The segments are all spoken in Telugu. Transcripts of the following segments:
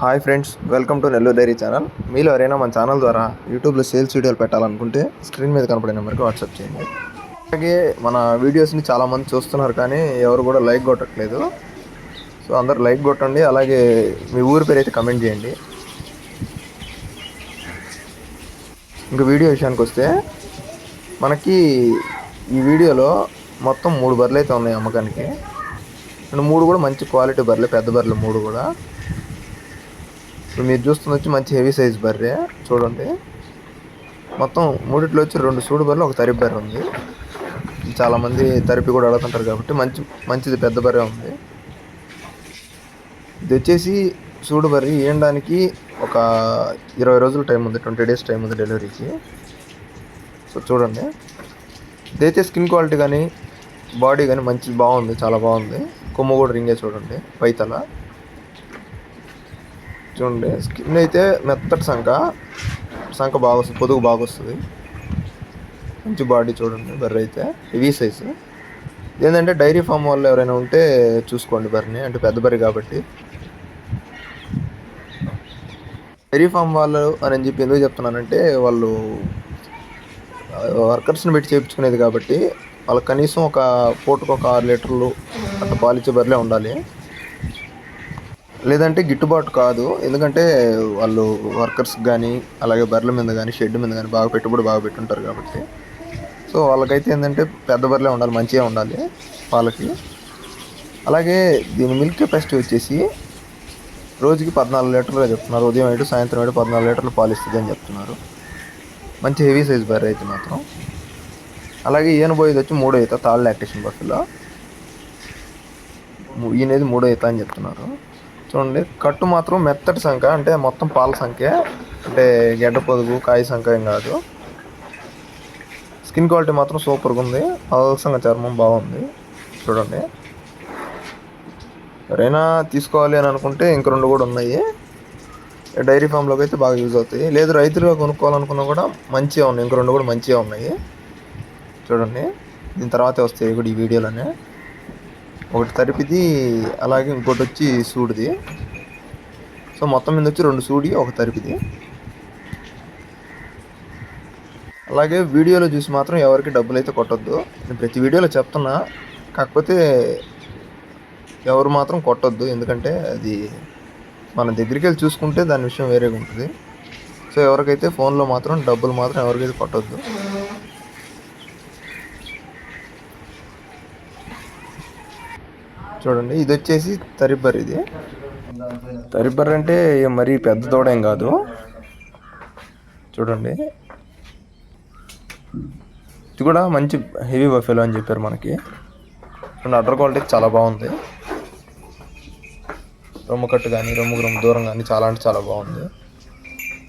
Hi friends welcome to Nellore dairy channel. మీలో ఎవరైనా మన ఛానల్ ద్వారా యూట్యూబ్లో సేల్స్ వీడియోలు పెట్టాలనుకుంటే స్క్రీన్ మీద కనపడే నెంబర్కి వాట్సాప్ చేయండి. అలాగే మన వీడియోస్ని చాలామంది చూస్తున్నారు కానీ ఎవరు కూడా లైక్ కొట్టట్లేదు. సో అందరు లైక్ కొట్టండి అలాగే మీ ఊరి పేరు అయితే కమెంట్ చేయండి. ఇంకా వీడియో విషయానికి వస్తే మనకి ఈ వీడియోలో మొత్తం మూడు బర్రెలు అయితే ఉన్నాయి అమ్మకానికి. అండ్ మూడు కూడా మంచి క్వాలిటీ బర్రెలు పెద్ద బర్రెలు మూడు కూడా. ఇప్పుడు మీరు చూస్తుంది వచ్చి మంచి హెవీ సైజ్ బర్రె చూడండి. మొత్తం మూడిట్లో వచ్చి రెండు సూడు బర్రెలు ఒక తరిపి బర్రె ఉంది. చాలామంది తరిపి కూడా అడుగుతుంటారు కాబట్టి మంచి మంచిది పెద్ద బర్రె ఉంది. ఇది వచ్చేసి సూడు బర్రె వేయడానికి ఒక ఇరవై రోజుల టైం ఉంది ట్వంటీ డేస్ టైం ఉంది డెలివరీకి. సో చూడండి. ఇదైతే స్కిన్ క్వాలిటీ కానీ బాడీ కానీ మంచి బాగుంది చాలా బాగుంది. కొమ్ము కూడా రింగే చూడండి పైతల. చూడండి స్కిన్ అయితే మెత్తటి సంఖ సంఖ బాగా వస్తుంది పొదుగు బాగా వస్తుంది. మంచి బాడీ చూడండి బర్రె అయితే. Heavy size. ఏంటంటే డైరీ ఫామ్ వాళ్ళు ఎవరైనా ఉంటే చూసుకోండి బర్రెని. అంటే పెద్ద బర్రె కాబట్టి. డైరీ ఫామ్ వాళ్ళు అని చెప్పి ఎందుకు చెప్తున్నానంటే వాళ్ళు వర్కర్స్ని పెట్టి చేయించుకునేది కాబట్టి వాళ్ళకి కనీసం ఒక పూటకు ఒక ఆరు లీటర్లు అట్లా పాలిచ్చే బర్రెలే ఉండాలి. లేదంటే గిట్టుబాటు కాదు. ఎందుకంటే వాళ్ళు వర్కర్స్ కానీ అలాగే బర్రెల మీద కానీ షెడ్ మీద కానీ బాగా పెట్టుబడి బాగా పెట్టుంటారు కాబట్టి. సో వాళ్ళకైతే ఏంటంటే పెద్ద బర్రెలే ఉండాలి మంచిగా ఉండాలి పాలకి అలాగే దీని మిల్క్ కెపాసిటీ వచ్చేసి రోజుకి పద్నాలుగు లీటర్లు చెప్తున్నారు. ఉదయం ఏడు సాయంత్రం ఏడు పద్నాలుగు లీటర్లు పాలు ఇస్తుంది అని చెప్తున్నారు. మంచి హెవీ సైజ్ బర్రె అయితే మాత్రం. అలాగే ఈయన పోయేది వచ్చి మూడో ఈత తాళ్ళ లాక్టేషన్ బస్సులో ఈయనది మూడో ఈత అని చెప్తున్నారు. చూడండి. కట్టు మాత్రం మెత్తటి సంఖ్య అంటే మొత్తం పాల సంఖ్య అంటే గడ్డ పొదుగు కాయ సంఖ్య ఏం కాదు. స్కిన్ క్వాలిటీ మాత్రం సూపర్గా ఉంది పలసంగా చర్మం బాగుంది. చూడండి. ఎవరైనా తీసుకోవాలి అని అనుకుంటే ఇంక రెండు కూడా ఉన్నాయి. డైరీ ఫామ్లోకి అయితే బాగా యూజ్ అవుతాయి. లేదు రైతులుగా కొనుక్కోవాలనుకున్నా కూడా మంచిగా ఉన్నాయి. ఇంక రెండు కూడా మంచిగా ఉన్నాయి. చూడండి. దీని తర్వాతే వస్తాయి కూడా ఈ వీడియోలోనే. ఒకటి తరిపిది అలాగే ఇంకోటి వచ్చి సూడిది. సో మొత్తం మీద వచ్చి రెండు సూడి ఒక తరిపిది అలాగే వీడియోలో చూసి మాత్రం ఎవరికి డబ్బులు అయితే కొట్టద్దు. నేను ప్రతి వీడియోలో చెప్తున్నా. కాకపోతే ఎవరు మాత్రం కొట్టద్దు. ఎందుకంటే అది మన దగ్గరికి వెళ్ళి చూసుకుంటే దాని విషయం వేరేగా ఉంటుంది సో ఎవరికైతే ఫోన్లో మాత్రం డబ్బులు మాత్రం ఎవరికైతే కొట్టద్దు. చూడండి ఇది వచ్చేసి తరిబర్ ఇది. తరిబర్ అంటే మరీ పెద్ద తోడేం కాదు. చూడండి. ఇది కూడా మంచి హెవీ బఫెలో అని చెప్పారు మనకి. చూడండి అడ్డర్ క్వాలిటీ చాలా బాగుంది. రొమ్ము కట్టు కానీ రొమ్ము రొమ్ము దూరం కానీ చాలా అంటే చాలా బాగుంది.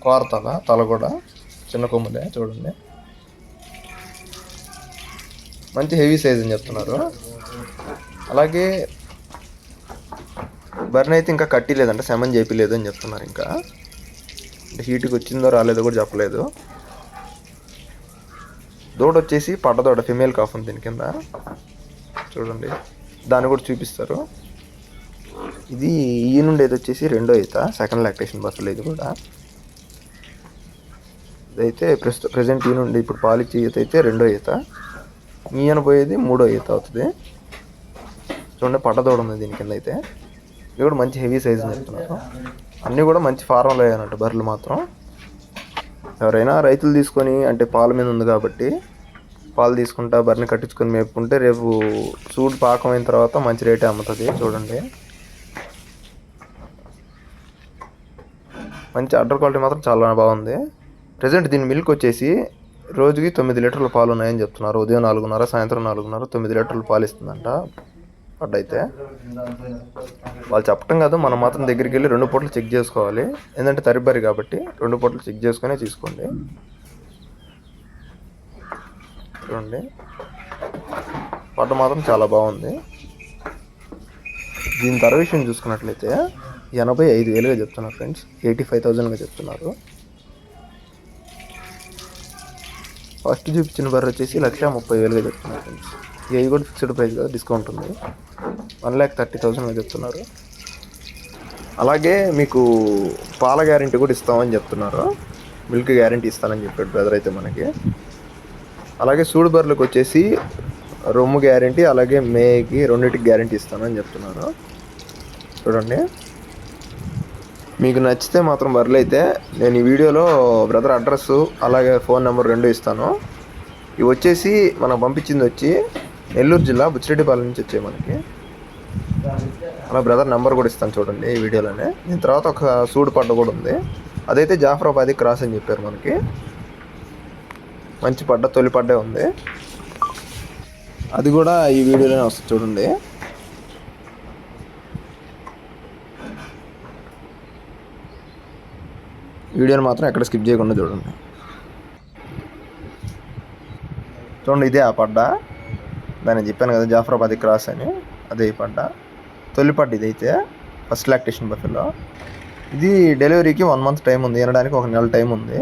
కోర తల తల కూడా చిన్న కొమ్ములే చూడండి. మంచి హెవీ సైజ్ అని చెప్తున్నారు. అలాగే బర్న్ అయితే ఇంకా కట్టిలేదంట సెమన్ చేపిలేదు అని చెప్తున్నారు ఇంకా. అంటే హీట్కి వచ్చిందో రాలేదో కూడా చెప్పలేదు. దూడ వచ్చేసి పడ్డదోడ ఫిమేల్ కాఫ్ ఉంది దీని కింద. చూడండి దాన్ని కూడా చూపిస్తారు. ఇది ఈ నుండి అయితే వచ్చేసి రెండో ఈత సెకండ్ లాక్టేషన్ బర్త్లో ఇది కూడా. ఇదైతే ప్రస్తుత ప్రజెంట్ ఈ నుండి ఇప్పుడు పాలిచ్చే ఈత అయితే రెండో ఈత. ఈయన పోయేది మూడో ఈత అవుతుంది. చూడండి పట్టదోడ ఉంది దీని కింద అయితే. ఇది కూడా మంచి హెవీ సైజ్ చెప్తున్నారు అన్నీ కూడా మంచి ఫార్మల్ అయ్యానంట బర్రెలు మాత్రం. ఎవరైనా రైతులు తీసుకొని అంటే పాల మీద ఉంది కాబట్టి పాలు తీసుకుంటా బర్రెని కట్టించుకొని మేపుకుంటే రేపు చూడు పాకం అయిన తర్వాత మంచి రేటే అమ్ముతుంది చూడండి. మంచి అడ్డర్ క్వాలిటీ మాత్రం చాలా బాగుంది. ప్రజెంట్ దీని మిల్క్ వచ్చేసి రోజుకి తొమ్మిది లీటర్ల పాలు ఉన్నాయని చెప్తున్నారు. ఉదయం నాలుగున్నర సాయంత్రం నాలుగున్నర తొమ్మిది లీటర్ల పాలు ఇస్తుందంట. పడ్డైతే వాళ్ళు చెప్పటం కాదు మనం మాత్రం దగ్గరికి వెళ్ళి రెండు పూటలు చెక్ చేసుకోవాలి. ఏంటంటే తరిబరి కాబట్టి రెండు పూటలు చెక్ చేసుకునే తీసుకోండి. చూడండి. పడ్డ మాత్రం చాలా బాగుంది. దీని ధర విషయం చూసుకున్నట్లయితే ఎనభై ఐదు వేలుగా చెప్తున్నారు ఫ్రెండ్స్. ఎయిటీ ఫైవ్ థౌజండ్గా చెప్తున్నారు. ఫస్ట్ చూపించిన బర్రె వచ్చేసి లక్ష ముప్పై వేలుగా చెప్తున్నారు ఫ్రెండ్స్. ఇవి కూడా ఫిక్స్డ్ ప్రైస్ కదా డిస్కౌంట్ ఉంది. వన్ ల్యాక్ థర్టీ థౌసండ్ అని చెప్తున్నారు. అలాగే మీకు పాల గ్యారంటీ కూడా ఇస్తామని చెప్తున్నారు. మిల్క్ గ్యారంటీ ఇస్తానని చెప్పాడు బ్రదర్ అయితే మనకి. అలాగే సూడు బర్రెలకు వచ్చేసి రొమ్ము గ్యారంటీ అలాగే మేకి రెండింటికి గ్యారంటీ ఇస్తానని చెప్తున్నారు. చూడండి. మీకు నచ్చితే మాత్రం బర్రెలు అయితే నేను ఈ వీడియోలో బ్రదర్ అడ్రస్ అలాగే ఫోన్ నెంబర్ రెండు ఇస్తాను. ఇవి వచ్చేసి మనం పంపించింది వచ్చి నెల్లూరు జిల్లా బుచ్చిరెడ్డిపాలెం నుంచి వచ్చే మనకి. అలా బ్రదర్ నెంబర్ కూడా ఇస్తాను చూడండి ఈ వీడియోలోనే. దీని తర్వాత ఒక సూడు పడ్డ కూడా ఉంది. అదైతే జాఫరాబాద్ క్రాస్ అని చెప్పారు మనకి. మంచి పడ్డ తొలి పడ్డే ఉంది. అది కూడా ఈ వీడియోలోనే వస్తుంది చూడండి. వీడియోని మాత్రం ఎక్కడ స్కిప్ చేయకుండా చూడండి. చూడండి ఇదే ఆ పడ్డ దాన్ని చెప్పాను కదా జాఫరాబాద్ క్రాస్ అని అదే పంట. పడ్డ తొలి పడ్డ ఇదైతే ఫస్ట్ లాక్టేషన్ బఫెలో. ఇది డెలివరీకి వన్ మంత్ టైం ఉంది వినడానికి ఒక నెల టైం ఉంది.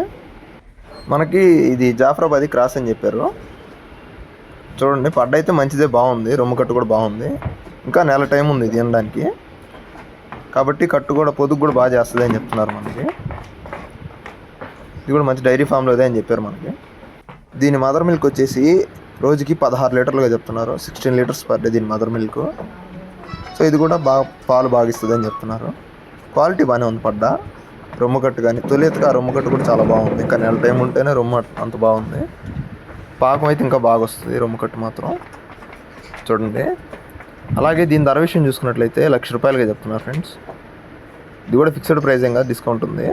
మనకి ఇది జాఫరాబాద్ క్రాస్ అని చెప్పారు. చూడండి పడ్డ అయితే మంచిదే బాగుంది రొమ్ము కట్టు కూడా బాగుంది. ఇంకా నెల టైం ఉంది ఇది వినడానికి. కాబట్టి కట్టు కూడా పొదుగు కూడా బాగా చేస్తుంది అని చెప్తున్నారు మనకి. ఇది కూడా మంచి డైరీ ఫామ్లోదే అని చెప్పారు మనకి. దీని మదర్ మిల్క్ వచ్చేసి రోజుకి పదహారు లీటర్లుగా చెప్తున్నారు. సిక్స్టీన్ లీటర్స్ పర్ డే దీని మదర్ మిల్క్. సో ఇది కూడా బాగా పాలు బాగా ఇస్తుంది అని చెప్తున్నారు. క్వాలిటీ బాగానే ఉంది పడ్డ. రొమ్ము కట్టు కానీ తొలితగా రొమ్ము కట్టు కూడా చాలా బాగుంది. ఇంకా నెల టైం ఉంటేనే రొమ్ము అంత బాగుంది. పాకం అయితే ఇంకా బాగా వస్తుంది రొమ్ము కట్టు మాత్రం. చూడండి. అలాగే దీని ధర విషయం చూసుకున్నట్లయితే లక్ష రూపాయలుగా చెప్తున్నారు ఫ్రెండ్స్. ఇది కూడా ఫిక్స్డ్ ప్రైస్ ఇంకా డిస్కౌంట్ ఉంది.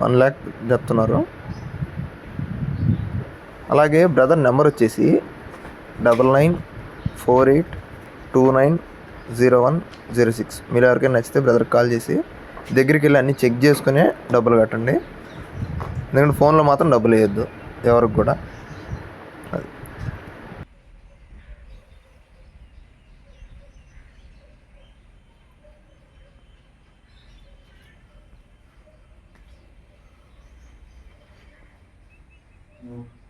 వన్ ల్యాక్ చెప్తున్నారు. అలాగే బ్రదర్ నెంబర్ వచ్చేసి double nine four eight two nine zero one zero six మీరు ఎవరికైనా నచ్చితే బ్రదర్కి కాల్ చేసి దగ్గరికి వెళ్ళి అన్నీ చెక్ చేసుకునే డబ్బులు కట్టండి. ఎందుకంటే ఫోన్లో మాత్రం డబ్బులు వేయద్దు ఎవరికి కూడా. Mm-hmm.